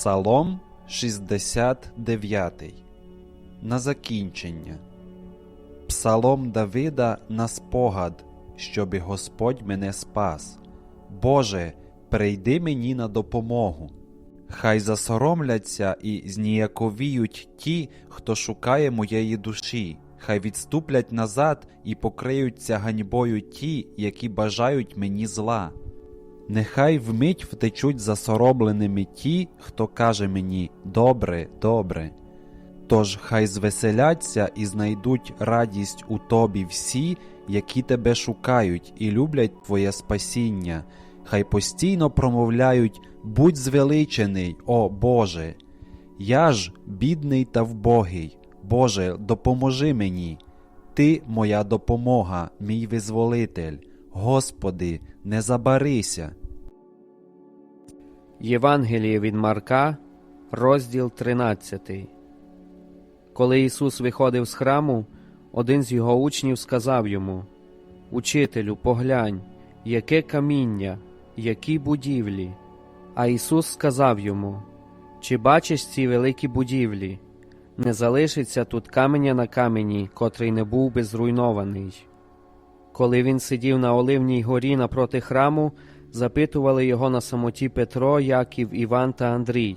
Псалом 69. На закінчення. Псалом Давида на спогад, щоби Господь мене спас. Боже, прийди мені на допомогу. Хай засоромляться і зніяковіють ті, хто шукає моєї душі, хай відступлять назад і покриються ганьбою ті, які бажають мені зла. Нехай вмить втечуть засоробленими ті, хто каже мені добре, добре. Тож хай звеселяться і знайдуть радість у тобі всі, які тебе шукають і люблять твоє спасіння, хай постійно промовляють Будь звеличений, о Боже. Я ж бідний та вбогий, Боже, допоможи мені. Ти моя допомога, мій визволитель. Господи, не забарися. Євангеліє від Марка, розділ 13. Коли Ісус виходив з храму, один з його учнів сказав йому Учителю, поглянь, яке каміння, які будівлі. А Ісус сказав йому Чи бачиш ці великі будівлі? Не залишиться тут каменя на камені, котрий не був би зруйнований. Коли він сидів на Оливній горі напроти храму, запитували його на самоті Петро, Яків, Іван та Андрій.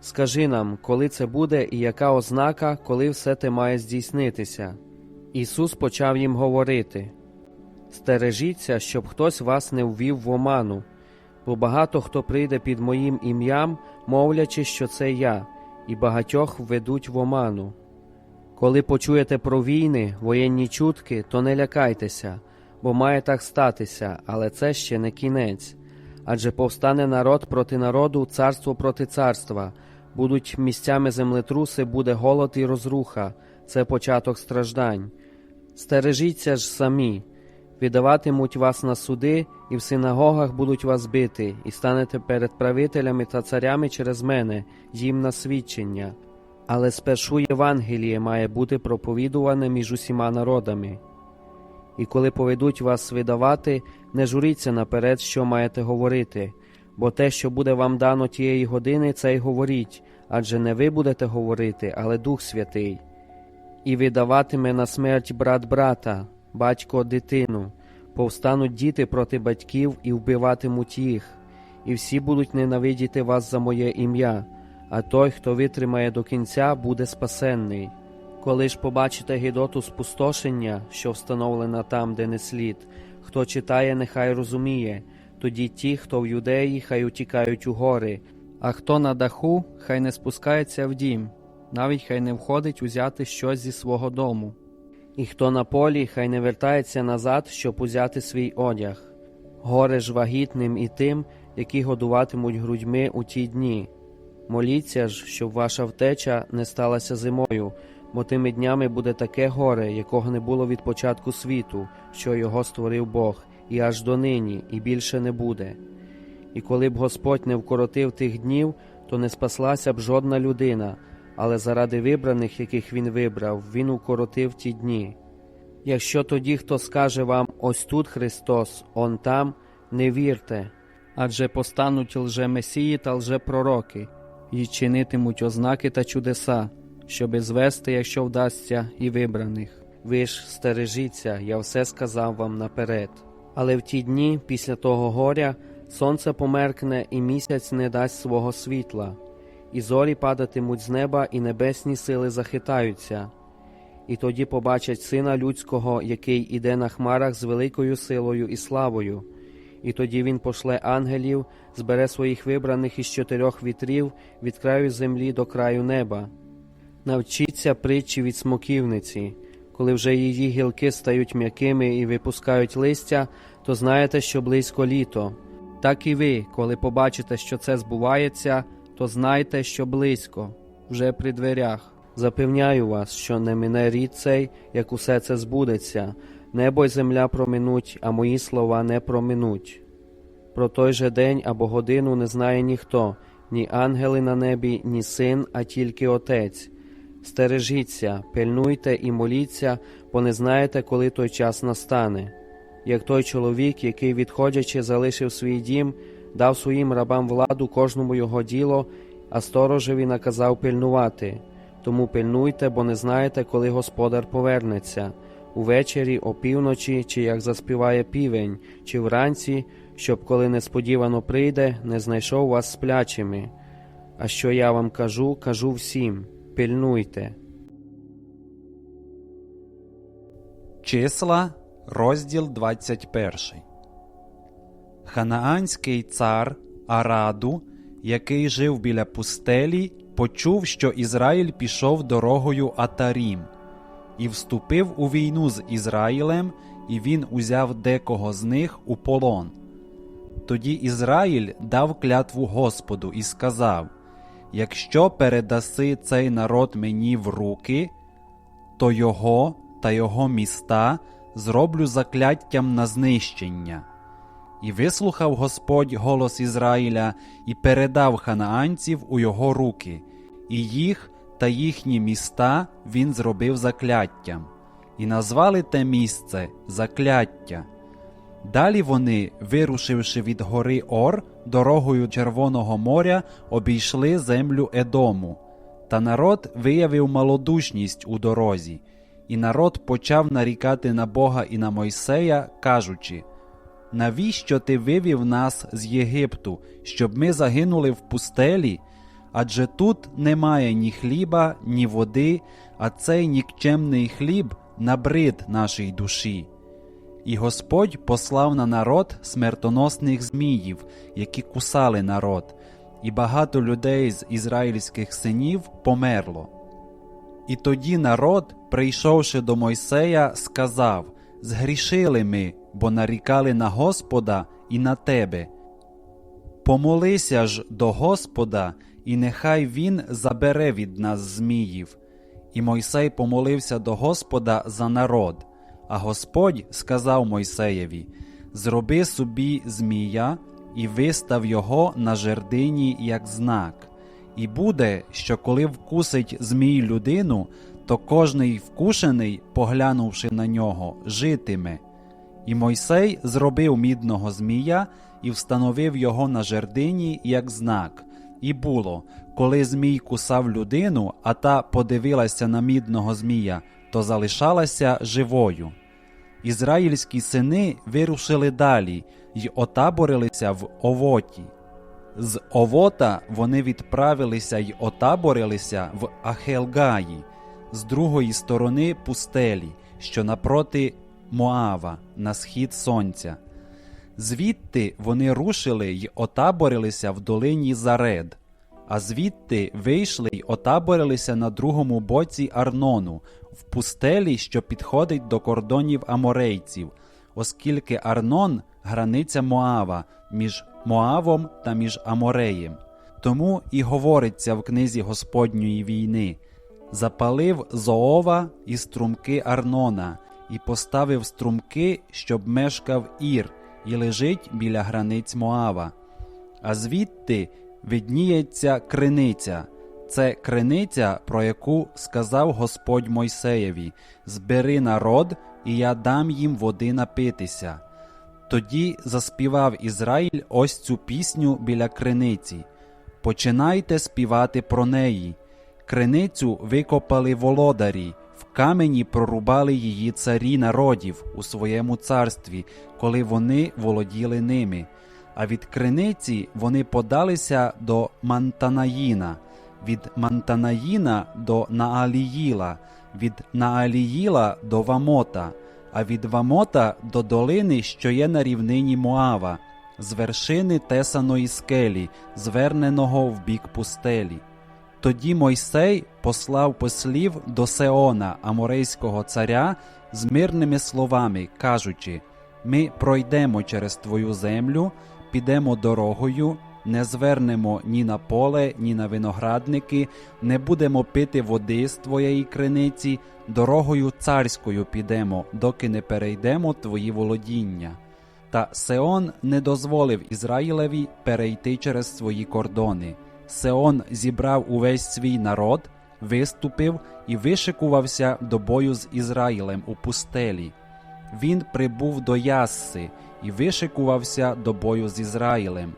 Скажи нам, коли це буде і яка ознака, коли все те має здійснитися. Ісус почав їм говорити Стережіться, щоб хтось вас не ввів в оману, бо багато хто прийде під моїм ім'ям, мовлячи, що це я, і багатьох введуть в оману. Коли почуєте про війни, воєнні чутки, то не лякайтеся, бо має так статися, але це ще не кінець. Адже повстане народ проти народу, царство проти царства, будуть місцями землетруси, буде голод і розруха, це початок страждань. Стережіться ж самі, віддаватимуть вас на суди, і в синагогах будуть вас бити, і станете перед правителями та царями через мене, їм на свідчення. Але спершу Євангеліє має бути проповідуване між усіма народами. І коли поведуть вас видавати, не журіться наперед, що маєте говорити, бо те, що буде вам дано тієї години, це й говоріть, адже не ви будете говорити, але Дух Святий. І видаватиме на смерть брат брата, батько дитину, повстануть діти проти батьків і вбиватимуть їх, і всі будуть ненавидіти вас за моє ім'я, а той, хто витримає до кінця, буде спасенний. Коли ж побачите гідоту спустошення, що встановлена там, де не слід, хто читає, нехай розуміє, тоді ті, хто в юдеї, хай утікають у гори, а хто на даху, хай не спускається в дім, навіть хай не входить узяти щось зі свого дому. І хто на полі, хай не вертається назад, щоб узяти свій одяг. Горе ж вагітним і тим, які годуватимуть грудьми у ті дні. Моліться ж, щоб ваша втеча не сталася зимою, бо тими днями буде таке горе, якого не було від початку світу, що його створив Бог, і аж донині, і більше не буде. І коли б Господь не вкоротив тих днів, то не спаслася б жодна людина, але заради вибраних, яких він вибрав, він укоротив ті дні. Якщо тоді хто скаже вам ось тут Христос, он там, не вірте, адже постануть лжемесії та лжепророки, і чинитимуть ознаки та чудеса, щоби звести, якщо вдасться, і вибраних. Ви ж стережіться, я все сказав вам наперед. Але в ті дні, після того горя, сонце померкне і місяць не дасть свого світла, і зорі падатимуть з неба, і небесні сили захитаються. І тоді побачать сина людського, який іде на хмарах з великою силою і славою. І тоді він пошле ангелів, збере своїх вибраних із чотирьох вітрів від краю землі до краю неба. Навчіться притчі від смоківниці. Коли вже її гілки стають м'якими і випускають листя, то знаєте, що близько літо. Так і ви, коли побачите, що це збувається, то знайте, що близько, вже при дверях. Запевняю вас, що не мине рід цей, як усе це збудеться, небо й земля проминуть, а мої слова не проминуть. Про той же день або годину не знає ніхто, ні ангели на небі, ні син, а тільки Отець. Стережіться, пильнуйте і моліться, бо не знаєте, коли той час настане. Як той чоловік, який, відходячи, залишив свій дім, дав своїм рабам владу кожному його діло, а сторожеві наказав пильнувати. Тому пильнуйте, бо не знаєте, коли господар повернеться увечері, опівночі, чи як заспіває півень, чи вранці, щоб коли несподівано прийде, не знайшов вас сплячими. А що я вам кажу, кажу всім пильнуйте. Числа, розділ 21. Ханаанський цар Араду, який жив біля пустелі, почув, що Ізраїль пішов дорогою Атарім, і вступив у війну з Ізраїлем, і він узяв декого з них у полон. Тоді Ізраїль дав клятву Господу і сказав: Якщо передаси цей народ мені в руки, то його та його міста зроблю закляттям на знищення. І вислухав Господь голос Ізраїля і передав ханаанців у його руки, і їх та їхні міста він зробив закляттям, і назвали те місце закляття. Далі вони, вирушивши від гори Ор, дорогою Червоного моря, обійшли землю Едому. Та народ виявив малодушність у дорозі, і народ почав нарікати на Бога і на Мойсея, кажучи: Навіщо ти вивів нас з Єгипту, щоб ми загинули в пустелі? Адже тут немає ні хліба, ні води, а цей нікчемний хліб набрид нашій душі. І Господь послав на народ смертоносних зміїв, які кусали народ, і багато людей з ізраїльських синів померло. І тоді народ, прийшовши до Мойсея, сказав: Згрішили ми, бо нарікали на Господа і на тебе. Помолися ж до Господа, і нехай Він забере від нас зміїв. І Мойсей помолився до Господа за народ. А Господь сказав Мойсеєві: Зроби собі змія і вистав його на жердині як знак. І буде, що коли вкусить змій людину, то кожний вкушений, поглянувши на нього, житиме. І Мойсей зробив мідного змія і встановив його на жердині як знак. І було, коли змій кусав людину, а та подивилася на мідного змія, то залишалася живою. Ізраїльські сини вирушили далі й отаборилися в Овоті. З Овота вони відправилися й отаборилися в Ахелгаї, з другої сторони пустелі, що напроти Моава, на схід сонця. Звідти вони рушили й отаборилися в долині Заред, а звідти вийшли й отаборилися на другому боці Арнону, в пустелі, що підходить до кордонів аморейців, оскільки Арнон границя Моава між Моавом та між Амореєм. Тому і говориться в книзі Господньої війни: запалив Зоова і струмки Арнона, і поставив струмки, щоб мешкав Ір, і лежить біля границь Моава. А звідти видніється криниця. Це криниця, про яку сказав Господь Мойсеєві: Збери народ, і я дам їм води напитися. Тоді заспівав Ізраїль ось цю пісню біля криниці. Починайте співати про неї. Криницю викопали володарі, в камені прорубали її царі народів у своєму царстві, коли вони володіли ними. А від криниці вони подалися до Мантанаїна, від Мантанаїна до Нааліїла, від Нааліїла до Вамота, а від Вамота до долини, що є на рівнині Моава, з вершини тесаної скелі, зверненого в бік пустелі. Тоді Мойсей послав послів до Сеона, аморейського царя, з мирними словами, кажучи: Ми пройдемо через твою землю, підемо дорогою, не звернемо ні на поле, ні на виноградники, не будемо пити води з твоєї криниці, дорогою царською підемо, доки не перейдемо твої володіння. Та Сеон не дозволив Ізраїлеві перейти через свої кордони. Сеон зібрав увесь свій народ, виступив і вишикувався до бою з Ізраїлем у пустелі. Він прибув до Ясси і вишикувався до бою з Ізраїлем.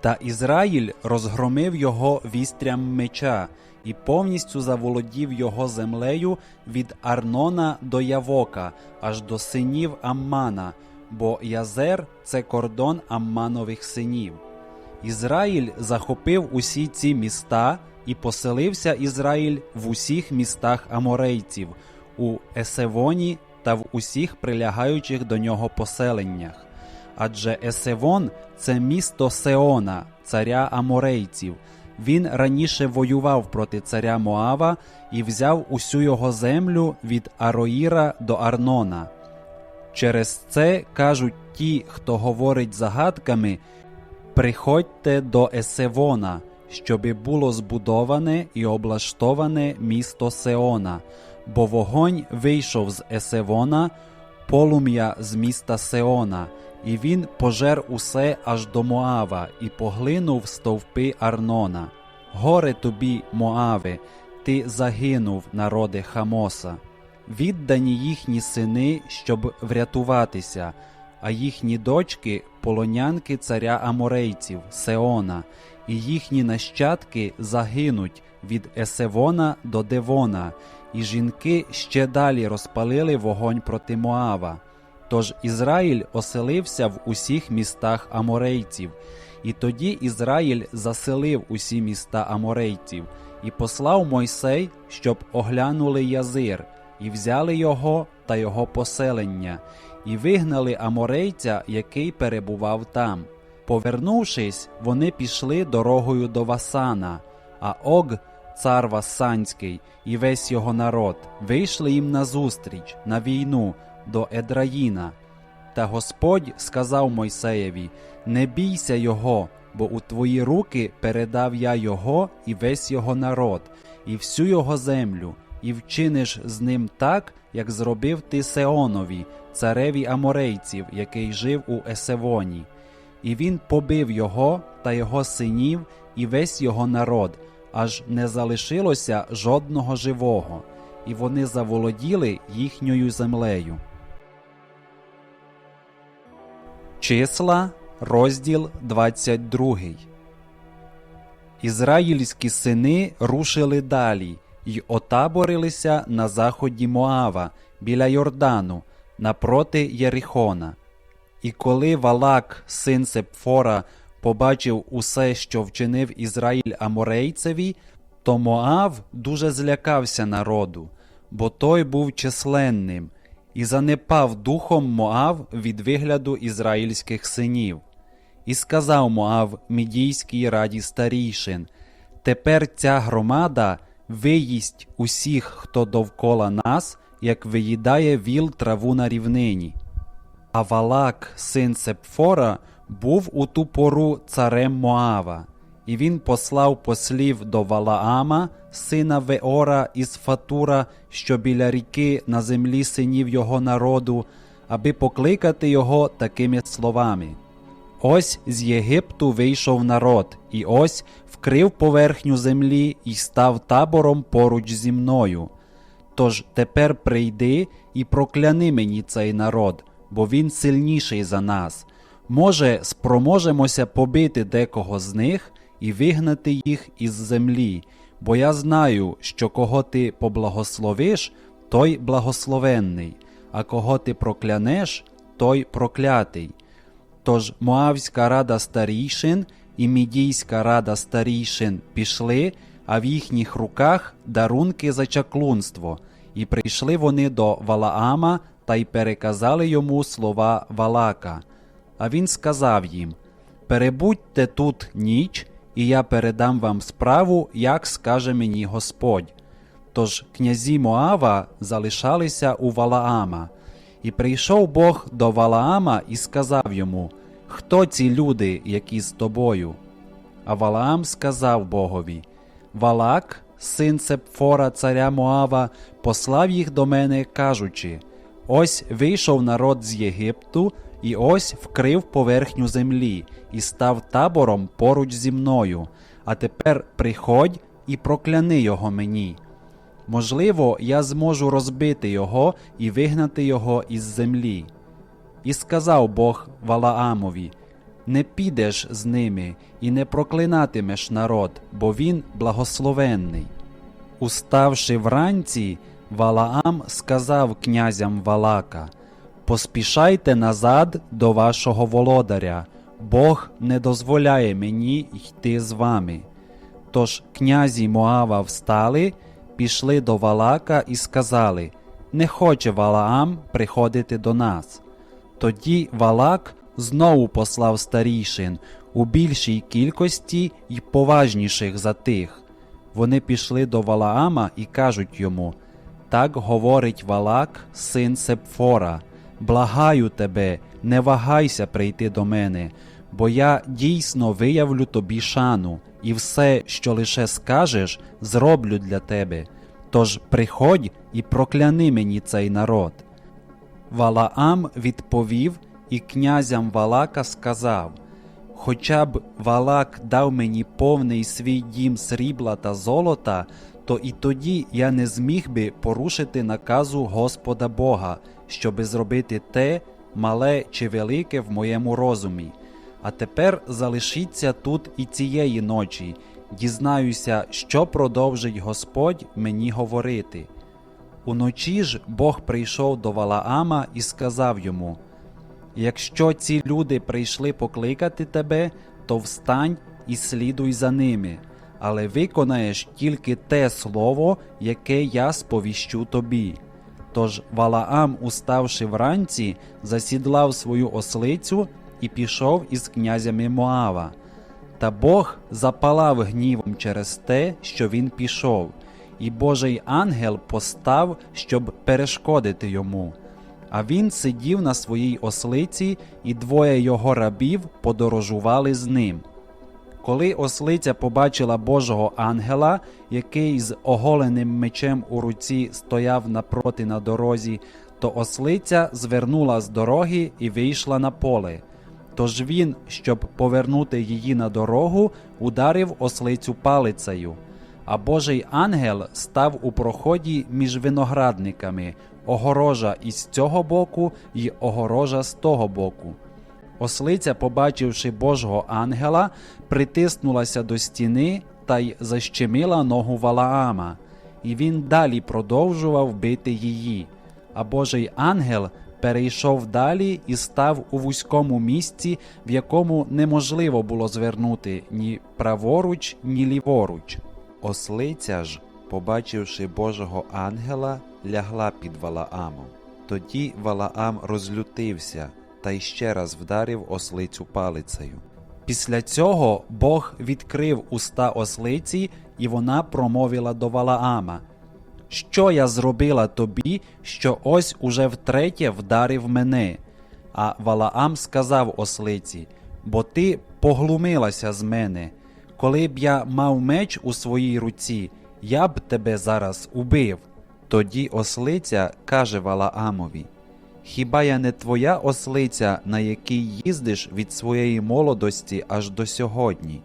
Та Ізраїль розгромив його вістрям меча і повністю заволодів його землею від Арнона до Явока, аж до синів Аммана, бо Язер це кордон Амманових синів. Ізраїль захопив усі ці міста, і поселився Ізраїль в усіх містах аморейців, у Есевоні та в усіх прилягаючих до нього поселеннях. Адже Есевон це місто Сеона, царя аморейців. Він раніше воював проти царя Моава і взяв усю його землю від Ароїра до Арнона. Через це кажуть ті, хто говорить загадками, приходьте до Есевона, щоби було збудоване і облаштоване місто Сеона, бо вогонь вийшов з Есевона, полум'я з міста Сеона, і він пожер усе аж до Моава і поглинув стовпи Арнона. Горе тобі, Моаве, ти загинув, народе Хамоса. Віддані їхні сини, щоб врятуватися, а їхні дочки полонянки царя Аморейців, Сеона, і їхні нащадки загинуть від Есевона до Девона, і жінки ще далі розпалили вогонь проти Моава. Тож Ізраїль оселився в усіх містах аморейців, і тоді Ізраїль заселив усі міста аморейців, і послав Мойсей, щоб оглянули Язир, і взяли його та його поселення, і вигнали аморейця, який перебував там. Повернувшись, вони пішли дорогою до Васана, а Ог, цар Вассанський, і весь його народ вийшли їм назустріч на війну до Едраїна. Та Господь сказав Мойсеєві: Не бійся його, бо у твої руки передав я його і весь його народ, і всю його землю, і вчиниш з ним так, як зробив ти Сеонові, цареві аморейців, який жив у Есевоні. І він побив його та його синів і весь його народ, аж не залишилося жодного живого, і вони заволоділи їхньою землею. Числа, розділ 22. Ізраїльські сини рушили далі й отаборилися на заході Моава біля Йордану напроти Єрихона. І коли Валак, син Сепфора, побачив усе, що вчинив Ізраїль Аморейцеві, то Моав дуже злякався народу, бо той був численним, і занепав духом Моав від вигляду ізраїльських синів. І сказав Моав мідійській раді старійшин: Тепер ця громада виїсть усіх, хто довкола нас, як виїдає віл траву на рівнині. А Валак, син Сепфора, був у ту пору царем Моава, і він послав послів до Валаама, сина Веора із Фатура, що біля ріки на землі синів його народу, аби покликати його такими словами. Ось з Єгипту вийшов народ, і ось вкрив поверхню землі і став табором поруч зі мною. Тож тепер прийди і прокляни мені цей народ, бо він сильніший за нас. Може, спроможемося побити декого з них і вигнати їх із землі, бо я знаю, що кого ти поблагословиш, той благословенний, а кого ти проклянеш, той проклятий. Тож Моавська рада старійшин і Мідійська рада старійшин пішли, а в їхніх руках дарунки за чаклунство, і прийшли вони до Валаама та й переказали йому слова Валака. А він сказав їм: Перебудьте тут ніч, і я передам вам справу, як скаже мені Господь. Тож князі Моава залишалися у Валаама. І прийшов Бог до Валаама і сказав йому: Хто ці люди, які з тобою? А Валаам сказав Богові: Валак, син Сепфора, царя Моава, послав їх до мене, кажучи: Ось вийшов народ з Єгипту, і ось вкрив поверхню землі, і став табором поруч зі мною. А тепер приходь і прокляни його мені. Можливо, я зможу розбити його і вигнати його із землі. І сказав Бог Валаамові: не підеш з ними і не проклинатимеш народ, бо він благословенний. Уставши вранці, Валаам сказав князям Валака: Поспішайте назад до вашого володаря, Бог не дозволяє мені йти з вами. Тож князі Моава встали, пішли до Валака і сказали: Не хоче Валаам приходити до нас. Тоді Валак знову послав старішин у більшій кількості й поважніших за тих. Вони пішли до Валаама і кажуть йому: Так говорить Валак, син Сепфора, благаю тебе, не вагайся прийти до мене, бо я дійсно виявлю тобі шану, і все, що лише скажеш, зроблю для тебе. Тож приходь і прокляни мені цей народ. Валаам відповів і князям Валака сказав: Хоча б Валак дав мені повний свій дім срібла та золота, то і тоді я не зміг би порушити наказу Господа Бога, щоби зробити те, мале чи велике в моєму розумі. А тепер залишіться тут і цієї ночі, дізнаюся, що продовжить Господь мені говорити. Уночі ж Бог прийшов до Валаама і сказав йому: Якщо ці люди прийшли покликати тебе, то встань і слідуй за ними, але виконаєш тільки те слово, яке я сповіщу тобі. Тож Валаам, уставши вранці, засідлав свою ослицю і пішов із князями Моава. Та Бог запалав гнівом через те, що він пішов, і Божий ангел постав, щоб перешкодити йому. А він сидів на своїй ослиці, і двоє його рабів подорожували з ним. Коли ослиця побачила Божого ангела, який з оголеним мечем у руці стояв напроти на дорозі, то ослиця звернула з дороги і вийшла на поле. Тож він, щоб повернути її на дорогу, ударив ослицю палицею. А Божий ангел став у проході між виноградниками, огорожа із цього боку і огорожа з того боку. Ослиця, побачивши Божого ангела, притиснулася до стіни та й защемила ногу Валаама, і він далі продовжував бити її. А Божий ангел перейшов далі і став у вузькому місці, в якому неможливо було звернути ні праворуч, ні ліворуч. Ослиця ж, побачивши Божого ангела, лягла під Валаамом. Тоді Валаам розлютився та ще раз вдарив ослицю палицею. Після цього Бог відкрив уста ослиці, і вона промовила до Валаама: Що я зробила тобі, що ось уже втретє вдарив мене? А Валаам сказав ослиці: Бо ти поглумилася з мене. Коли б я мав меч у своїй руці, я б тебе зараз убив. Тоді ослиця каже Валаамові: Хіба я не твоя ослиця, на якій їздиш від своєї молодості аж до сьогодні?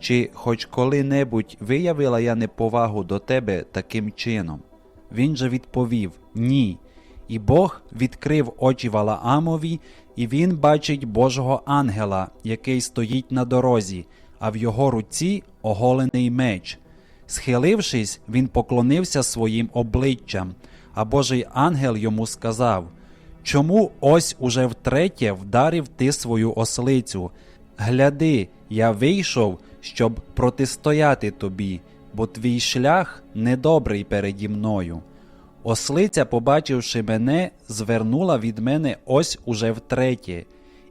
Чи хоч коли-небудь виявила я неповагу до тебе таким чином? Він же відповів Ні. І Бог відкрив очі Валаамові, і він бачить Божого ангела, який стоїть на дорозі, а в його руці оголений меч. Схилившись, він поклонився своїм обличчям, а Божий ангел йому сказав: Чому ось уже втретє вдарив ти свою ослицю? Гляди, я вийшов, щоб протистояти тобі, бо твій шлях недобрий переді мною. Ослиця, побачивши мене, звернула від мене ось уже втретє,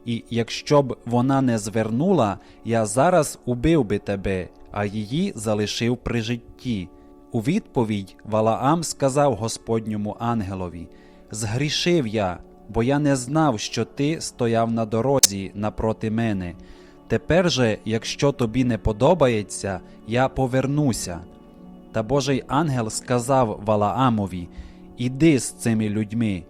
і якщо б вона не звернула, я зараз убив би тебе, а її залишив при житті. У відповідь Валаам сказав Господньому ангелові: Згрішив я, бо я не знав, що ти стояв на дорозі напроти мене. Тепер же, якщо тобі не подобається, я повернуся. Та Божий ангел сказав Валаамові: Іди з цими людьми,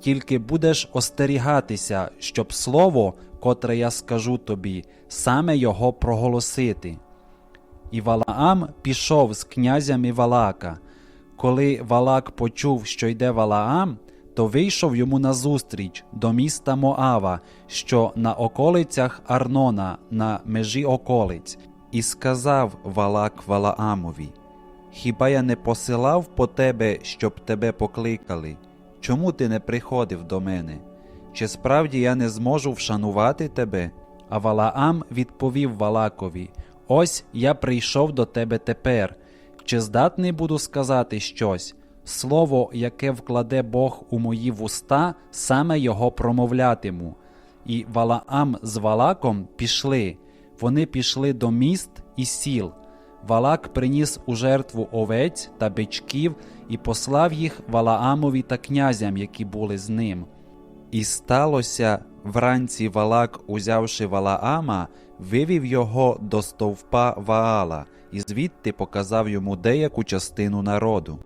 тільки будеш остерігатися, щоб слово, котре я скажу тобі, саме його проголосити. І Валаам пішов з князями Валака. Коли Валак почув, що йде Валаам, то вийшов йому назустріч до міста Моава, що на околицях Арнона, на межі околиць, і сказав Валак Валаамові: Хіба я не посилав по тебе, щоб тебе покликали? Чому ти не приходив до мене? Чи справді я не зможу вшанувати тебе? А Валаам відповів Валакові: Ось я прийшов до тебе тепер. Чи здатний буду сказати щось? Слово, яке вкладе Бог у мої вуста, саме його промовлятиму. І Валаам з Валаком пішли. Вони пішли до міст і сіл. Валак приніс у жертву овець та бичків і послав їх Валаамові та князям, які були з ним. І сталося вранці Валак, узявши Валаама, вивів його до стовпа Ваала і звідти показав йому деяку частину народу.